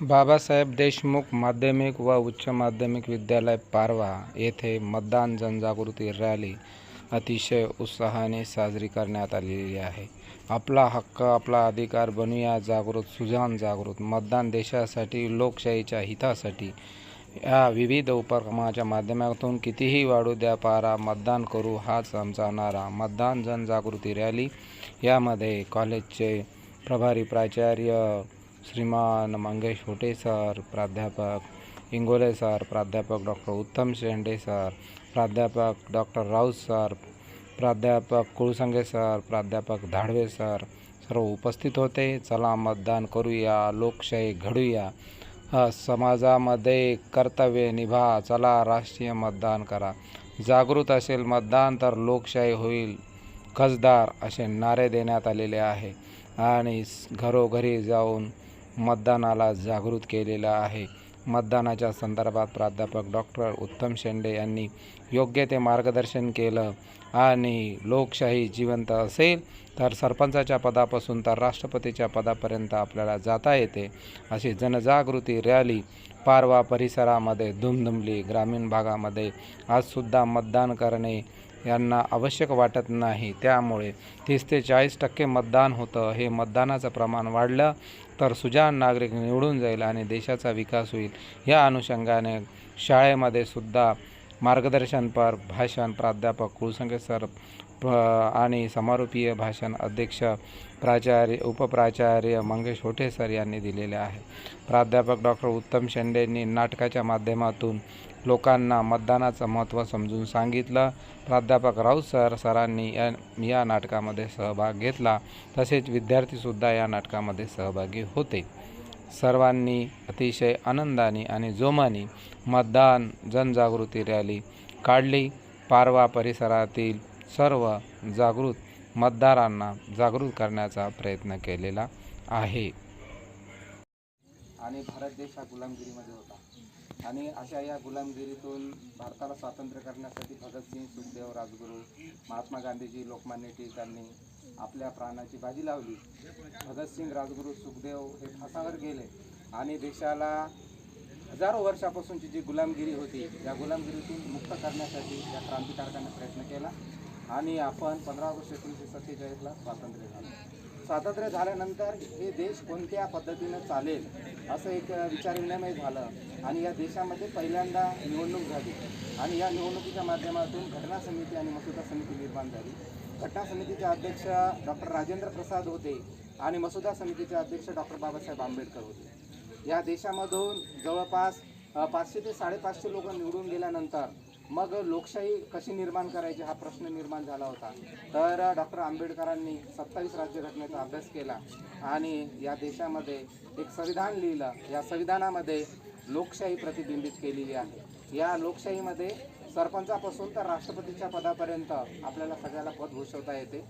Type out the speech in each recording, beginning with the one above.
बाबासाहेब देशमुख माध्यमिक व उच्च माध्यमिक विद्यालय पारवा येथे मतदान जनजागृती रॅली अतिशय उत्साहाने साजरी करण्यात आलेली आहे. आपला हक्क आपला अधिकार बनूया जागृत सुजान जागृत. मतदान देशासाठी लोकशाहीच्या हितासाठी. या विविध उपक्रमाच्या माध्यमातून कितीही वाढू द्या पारा मतदान करू हाच आमचा नारा. मतदान जनजागृती रॅली यामध्ये कॉलेजचे प्रभारी प्राचार्य श्रीमान मंगेश होटे सर प्राध्यापक इंगोले सर प्राध्यापक डॉक्टर उत्तम शेंडे सर प्राध्यापक डॉक्टर राऊत सर प्राध्यापक कुळसंगे सर प्राध्यापक धाडवे सर सर्व उपस्थित होते चला मतदान करूया लोकशाही घडूया समाजामध्ये कर्तव्य निभा चला राष्ट्रीय मतदान करा जागृत असेल मतदान तर लोकशाही होईल खासदार असे नारे देण्यात आलेले आहे आणि घरोघरी जाऊन मतदानाला जागृत केलेलं आहे. मतदानाच्या संदर्भात प्राध्यापक डॉक्टर उत्तम शेंडे यांनी योग्य ते मार्गदर्शन केलं आणि लोकशाही जिवंत असेल तर सरपंचाच्या पदापासून तर राष्ट्रपतीच्या पदापर्यंत आपल्याला जाता येते अशी जनजागृती रॅली पारवा परिसरामध्ये धुमधुमली ग्रामीण भागामध्ये आजसुद्धा मतदान करणे यांना आवश्यक वाटत नाही. त्यामुळे तीस ते चाळीस टक्के मतदान होतं. हे मतदानाचं प्रमाण वाढलं तर सुजाण नागरिक निवडून जाईल आणि देशाचा विकास होईल. या अनुषंगाने शाळेमध्ये सुद्धा मार्गदर्शनपर भाषण प्राध्यापक कुलसंगे सर प- आणि समारोपीय भाषण अध्यक्ष प्राचार्य उपप्राचार्य मंगेश होठे सर यांनी दिलेले आहे प्राध्यापक डॉक्टर उत्तम शेंडेंनी नाटकाच्या माध्यमातून लोकांना मतदानाचं महत्त्व समजून सांगितलं. प्राध्यापक राऊत सर सरांनी या या नाटकामध्ये सहभाग घेतला. तसेच विद्यार्थीसुद्धा या नाटकामध्ये सहभागी होते. सर्वांनी अतिशय आनंदाने आणि जोमाने मतदान जनजागृती रॅली काढली. पारवा परिसरातील सर्व जागृत मतदारांना जागृत करण्याचा प्रयत्न केलेला आहे. आणि भारत देश हा गुलामगिरीमध्ये होता. आणि अशा या गुलामगिरीतून भारताला स्वातंत्र्य करण्यासाठी भगतसिंग सुखदेव राजगुरू महात्मा गांधीजी लोकमान्य टिळकांनी आपल्या प्राणाची बाजी लावली. भगतसिंग राजगुरू सुखदेव हे फासावर गेले आणि देशाला हजारो वर्षापासूनची जी गुलामगिरी होती या गुलामगिरीतून मुक्त करण्यासाठी या क्रांतिकारकांनी प्रयत्न केला आणि आपण पंधरा ऑगस्ट एकोणीसशे सत्तेचाळीसला स्वातंत्र्य झालं. स्वातंत्र्य झाल्यानंतर हे देश कोणत्या पद्धतीनं चालेल असं एक विचारविनिमय झालं. आणि या देशामध्ये पहिल्यांदा निवडणूक झाली. आणि या निवडणुकीच्या माध्यमातून घटना समिती आणि मसुदा समिती निर्माण झाली. घटना समितीचे अध्यक्ष डॉक्टर राजेंद्र प्रसाद होते आणि मसुदा समितीचे अध्यक्ष डॉक्टर बाबासाहेब आंबेडकर होते. या देशामधून जवळपास पाचशे ते साडेपाचशे लोक निवडून गेल्यानंतर मग लोकशाही कशी निर्माण करायची हा प्रश्न निर्माण झाला होता. तर डॉक्टर आंबेडकरांनी सत्तावीस राज्यघटनेचा अभ्यास केला आणि या देशामध्ये एक संविधान लिहिलं. या संविधानामध्ये लोकशाही प्रतिबिंबित केलेली आहे. या लोकशाहीमध्ये सरपंचापासून तर राष्ट्रपतीच्या पदापर्यंत आपल्याला सगळ्याला पद भूषवता येते.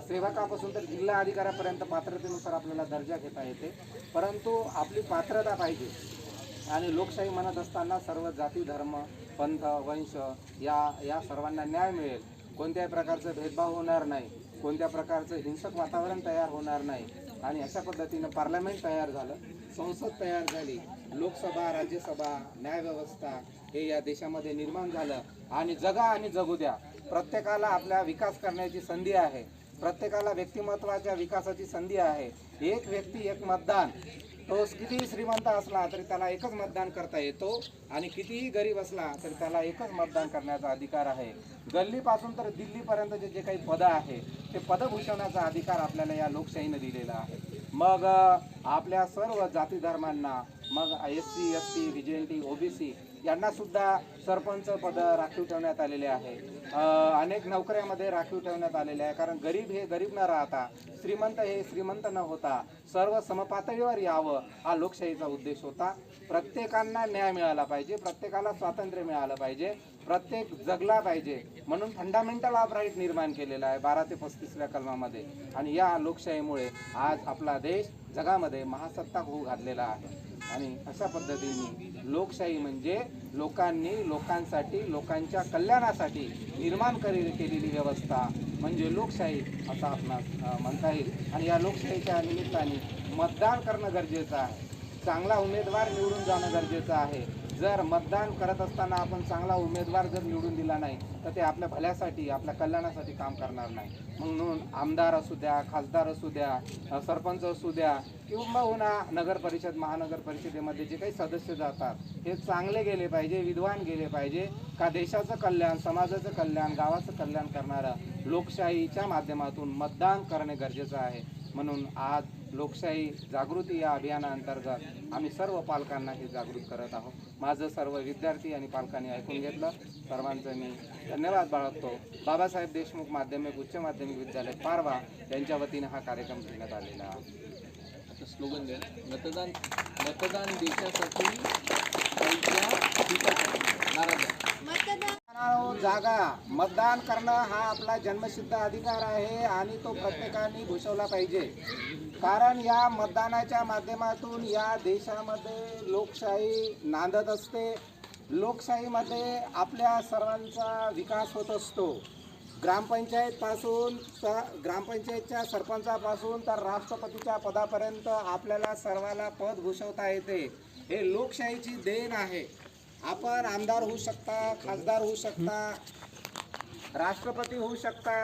सेवकापासून तर जिल्हा अधिकाऱ्यापर्यंत पात्रतेनुसार आपल्याला दर्जा घेता येते. परंतु आपली पात्रता पाहिजे. आणि लोकशाही म्हणत असताना सर्व जाती धर्म पंथ वंश या या सर्वांना न्याय मिळेल. कोणत्याही प्रकारचं भेदभाव होणार नाही. कोणत्या प्रकारचं हिंसक वातावरण तयार होणार नाही. आणि अशा पद्धतीनं पार्लमेंट तयार झालं. संसद तयार झाली. लोकसभा राज्यसभा न्यायव्यवस्था हे या देशामध्ये निर्माण झालं. आणि जगा आणि जगू द्या. प्रत्येकाला आपला विकास करण्याची संधी आहे. प्रत्येकाला व्यक्तिमत्वाच्या विकासाची संधी आहे. एक व्यक्ती एक मतदान. तो कितीही श्रीमंत असला तरी त्याला एकच मतदान करता येतो आणि कितीही गरीब असला तरी त्याला एकच मतदान करण्याचा अधिकार आहे. गल्लीपासून तर दिल्लीपर्यंतचे जे काही पदं आहे ते पदं भूषवण्याचा अधिकार आपल्याला या लोकशाहीनं दिलेला आहे. मग आपल्या सर्व जाती धर्मांना मग S C S T V J N T OBC यांना सुद्धा सरपंच पद राखीव ठेवण्यात आलेले आहे. अनेक नोकऱ्यामध्ये राखीव ठेवण्यात आलेले आहे. कारण गरीब हे गरीब न राहता श्रीमंत हे श्रीमंत न होता सर्व समपातळीवर यावं हा लोकशाहीचा उद्देश होता. प्रत्येकांना न्याय मिळाला पाहिजे प्रत्येकाला स्वातंत्र्य मिळालं पाहिजे प्रत्येक जगला पाहिजे म्हणून फंडामेंटल ऑफ राईट निर्माण केलेला आहे बारा ते पस्तीसव्या कलमामध्ये. आणि या लोकशाहीमुळे आज आपला देश जगामध्ये महासत्ताक होऊ घातलेला आहे. आणि अशा पद्धतीने लोकशाही म्हणजे लोकांनी लोकांसाठी लोकांच्या कल्याणासाठी निर्माण करी केलेली व्यवस्था म्हणजे लोकशाही असं आपणास म्हणता येईल. आणि या लोकशाहीच्या निमित्ताने मतदान करणं गरजेचं आहे. चांगला उमेदवार निवडून जाणं गरजेचं आहे. जर मतदान करत असताना आपण चांगला उमेदवार जर निवडून दिला नाही तर ते आपल्या भल्यासाठी आपल्या कल्याणासाठी काम करणार नाही. म्हणून आमदार असू द्या खासदार असू द्या सरपंच असू द्या किंवा नगर परिषद महानगर परिषदेमध्ये जे काही सदस्य जातात हे चांगले गेले पाहिजे विद्वान गेले पाहिजे का देशाचं कल्याण समाजाचं कल्याण गावाचं कल्याण करणारं लोकशाहीच्या माध्यमातून मतदान करणे गरजेचं आहे. म्हणून आज लोकशाही जागृती या अभियानाअंतर्गत आम्ही सर्व पालकांना हे जागृत करत आहोत. माझं सर्व विद्यार्थी आणि पालकांनी ऐकून घेतलं. सर्वांचं मी धन्यवाद बाळगतो. बाबासाहेब देशमुख माध्यमिक उच्च माध्यमिक विद्यालय पारवा यांच्या वतीनं हा कार्यक्रम घेण्यात आलेला आहे. स्लोगन द्या. मतदान मतदान देशासाठी कायद्या हितासाठी. नारा द्या मतदानावर जागा. मतदान करणं हा आपला जन्मसिद्ध अधिकार आहे आणि तो प्रत्येकाने भूषवला पाहिजे. कारण या मतदानाच्या माध्यमातून या देशामध्ये लोकशाही नांदत असते. लोकशाहीमध्ये आपल्या सर्वांचा विकास होत असतो. ग्रामपंचायतपासून तर ग्रामपंचायतच्या सरपंचापासून तर राष्ट्रपतीच्या पदापर्यंत आपल्याला सर्वाला पद भूषवता येते. हे लोकशाहीची देण आहे. आपण आमदार होऊ शकता खासदार होऊ शकता राष्ट्रपती होऊ शकता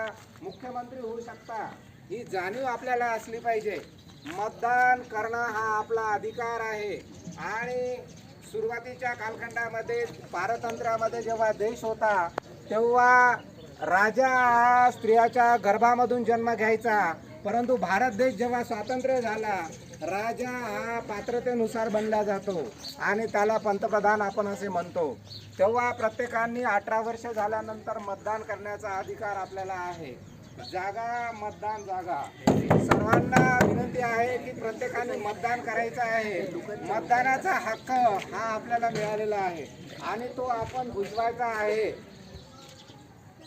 मुख्यमंत्री होऊ शकता ही जाणीव आपल्याला असली पाहिजे. मतदान करणं हा आपला अधिकार आहे. आणि सुरुवातीच्या कालखंडामध्ये पारतंत्र्यामध्ये जेव्हा देश होता तेव्हा राजा हा स्त्रियाच्या गर्भामधून जन्म घ्यायचा. परंतु भारत देश जेव्हा स्वातंत्र्य झाला राजा हा पात्रतेनुसार बनला जातो आणि त्याला पंतप्रधान आपण असे म्हणतो. तेव्हा प्रत्येकाने अठरा वर्ष झाल्यानंतर मतदान करण्याचा अधिकार आपल्याला आहे. जागा मतदान जागा. सर्वांना विनंती आहे की प्रत्येकाने मतदान करायचं आहे. मतदानाचा हक्क हा आपल्याला मिळालेला आहे. आणि तो आपण भुजवायचा आहे.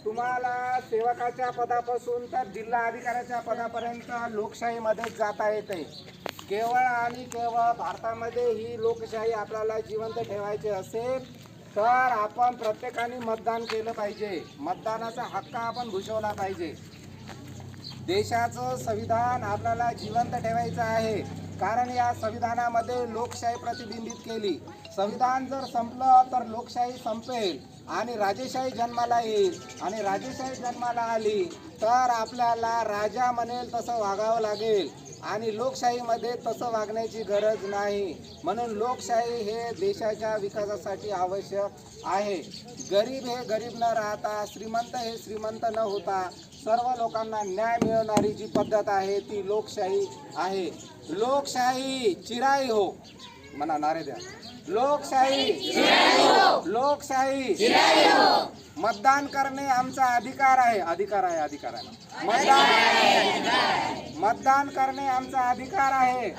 तुम्हाला सेवकाच्या पदापासून तर जिल्हा अधिकाऱ्याच्या पदापर्यंत लोकशाहीमध्येच जाता येते. केवळ आणि केवळ भारतामध्ये ही लोकशाही आपल्याला जिवंत ठेवायची असेल तर आपण प्रत्येकाने मतदान केलं पाहिजे. मतदानाचा हक्क आपण भूषवला पाहिजे. देशाचं संविधान आपल्याला जिवंत ठेवायचं आहे. कारण या संविधानामध्ये लोकशाही प्रतिबिंबित केली. संविधान जर संपलं तर लोकशाही संपेल. आणि राजेशाही जन्माला येईल आणि राजेशाही जन्माला आली तर आपल्याला राजा म्हणेल तसं वागावं लागेल. आणि लोकशाहीमध्ये तसं वागण्याची गरज नाही. म्हणून लोकशाही हे देशाच्या विकासासाठी आवश्यक आहे. गरीब हे गरीब न राहता श्रीमंत हे श्रीमंत न होता सर्व लोकांना न्याय मिळवणारी जी पद्धत आहे ती लोकशाही आहे. लोकशाही चिराई हो. म्हणा नारे द्या. लोकशाही. लोकशाही. मतदान करणे आमचा अधिकार आहे. अधिकार आहे अधिकार आहे. मतदान. मतदान करणे आमचा अधिकार आहे.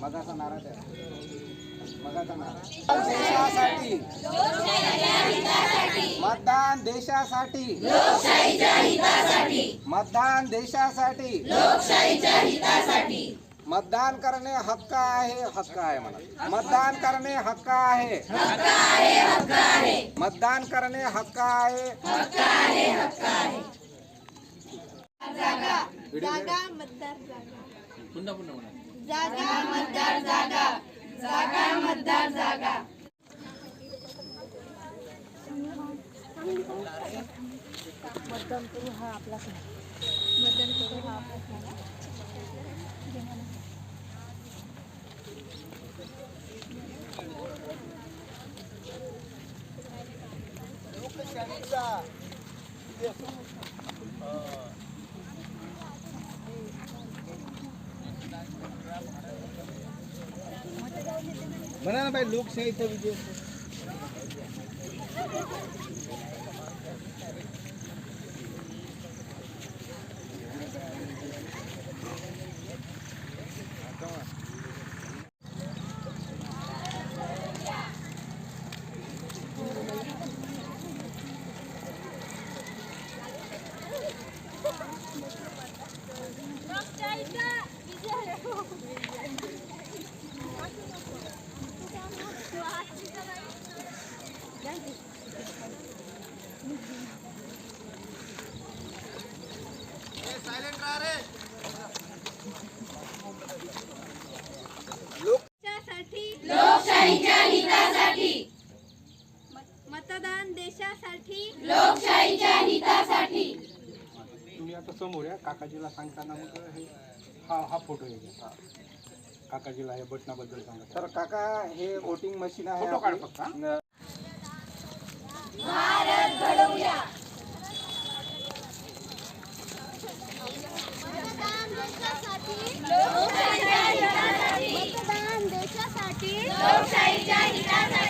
मगाचा नारा द्या. मगाचा नारा. देशासाठी. मतदान देशासाठी. मतदान देशासाठी. मतदान करणे हक्क आहे हक्क आहे म्हणा. मतदान करणे हक्क आहे. मतदान करणे हक्क आहे. जागा मतदार जागा. पुन्हा पुन्हा म्हणा. जागा मतदार जागा. जागा मतदार जागा. मतदान करू हा आपला मतदान करू हा आपला म्हणा ना बाई लोकशाहीचा विजय आता समोर या काकाजीला सांगताना मग हे हा हा फोटो हे काकाजीला हे बटनाबद्दल सांगा. तर काका हे वोटिंग मशीन आहे फक्त, लोकशाहीच्या हितासाठी.